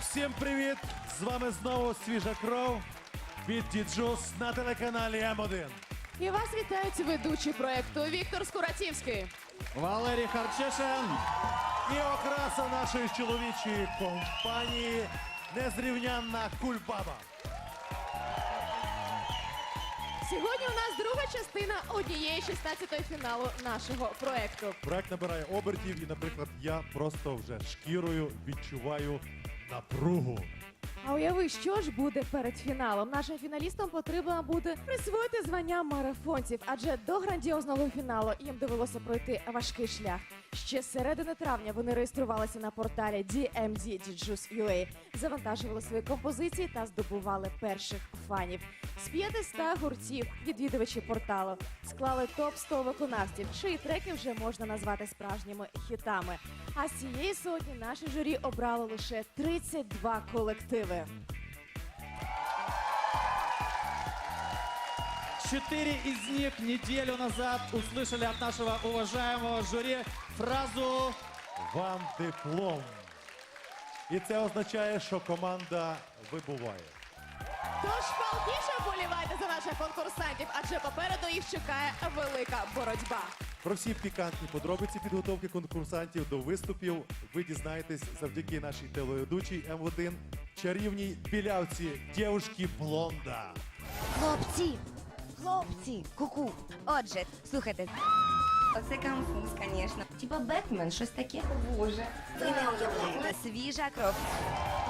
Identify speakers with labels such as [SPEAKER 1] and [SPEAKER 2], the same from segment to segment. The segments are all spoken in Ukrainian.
[SPEAKER 1] Всім привіт! З вами знову свіжа кров від Діджус на телеканалі М1.
[SPEAKER 2] І вас вітають ведучі проекту Віктор Скуратівський.
[SPEAKER 1] Валерій Харчешин і окраса нашої чоловічої компанії незрівнянна кульбаба.
[SPEAKER 2] Сьогодні у нас друга частина однієї 16-ї фіналу нашого проекту.
[SPEAKER 1] Проект набирає обертів, і, наприклад, я просто вже шкірою відчуваю напругу.
[SPEAKER 2] А уяви, що ж буде перед фіналом? Нашим фіналістам потрібно буде присвоїти звання марафонців, адже до грандіозного фіналу їм довелося пройти важкий шлях. Ще з середини травня вони реєструвалися на порталі DMD DJus.ua, завантажували свої композиції та здобували перших фанів. З 500 гуртів відвідувачі порталу склали топ 100 виконавців, чиї треки вже можна назвати справжніми хітами. А з цієї сотні наше журі обрало лише 32 колективи.
[SPEAKER 3] Четыре из них неделю назад услышали от нашего уважаемого жюри фразу
[SPEAKER 1] Вам диплом. І це означає, що команда вибуває.
[SPEAKER 2] Тож палкіше болівайте за наших конкурсантів, адже попереду їх чекає велика боротьба.
[SPEAKER 1] Про всі пікантні подробиці підготовки конкурсантів до виступів ви дізнаєтесь завдяки нашій телеведучій М1 чарівній білявці дівушки Блонда.
[SPEAKER 4] Хлопці, хлопці, ку-ку. Отже, слухайте. Оце конфуз, звісно. Типа Бетмен, щось таке. Боже. Ви не уявляєте. Свіжа кров.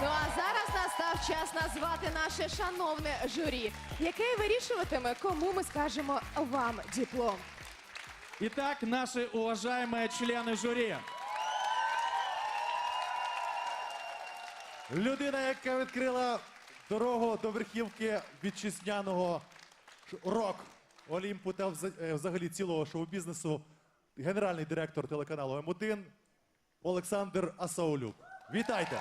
[SPEAKER 2] Ну а зараз настав час назвати наше шановне журі, яке вирішуватиме, кому ми скажемо вам диплом.
[SPEAKER 3] Итак, наши уважаемые члены жюри.
[SPEAKER 1] Людина, яка відкрила дорогу до верхівки вітчизняного рок Олімпу та е, взагалі цілого шоу-бізнесу, генеральний директор телеканалу М1 Олександр Асаулюк. Вітайте!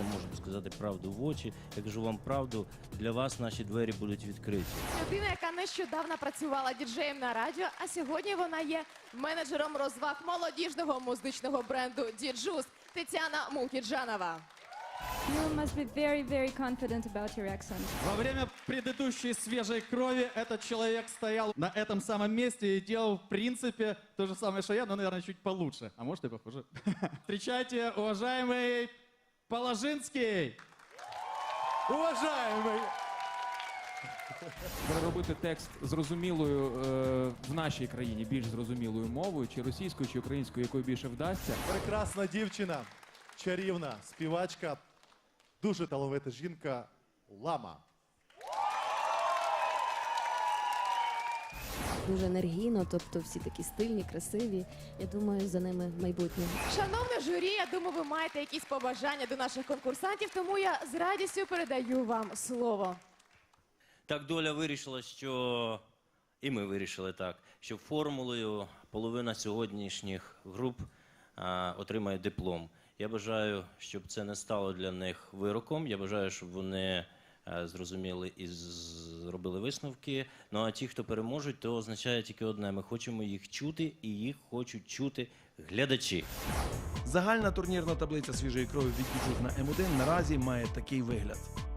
[SPEAKER 5] Я можу сказати правду в очі. Я кажу вам правду, для вас наші двері будуть відкриті.
[SPEAKER 2] Людина, яка нещодавно працювала діджеєм на радіо, а сьогодні вона є менеджером розваг молодіжного музичного бренду Діджус Тетяна Мухіджанова.
[SPEAKER 6] You must be very, very confident about your accent.
[SPEAKER 3] Во время предыдущей свежей крови этот человек стоял на этом самом месте и делал, в принципе, то же самое, что я, но, наверное, чуть получше. А может и похуже. Встречайте, уважаемый Положинский.
[SPEAKER 1] Уважаємий!
[SPEAKER 7] переробити текст зрозумілою е, в нашій країні більш зрозумілою мовою, чи російською, чи українською, якою більше вдасться.
[SPEAKER 1] Прекрасна дівчина, чарівна співачка, дуже талановита жінка Лама.
[SPEAKER 8] Дуже енергійно, тобто всі такі стильні, красиві. Я думаю, за ними майбутнє.
[SPEAKER 2] Шановне журі, я думаю, ви маєте якісь побажання до наших конкурсантів, тому я з радістю передаю вам слово.
[SPEAKER 5] Так доля вирішила, що і ми вирішили так, що формулою половина сьогоднішніх груп а, отримає диплом. Я бажаю, щоб це не стало для них вироком. Я бажаю, щоб вони зрозуміли і зробили висновки. Ну а ті, хто переможуть, то означає тільки одне: ми хочемо їх чути, і їх хочуть чути глядачі.
[SPEAKER 9] Загальна турнірна таблиця свіжої крові від на М1 наразі має такий вигляд.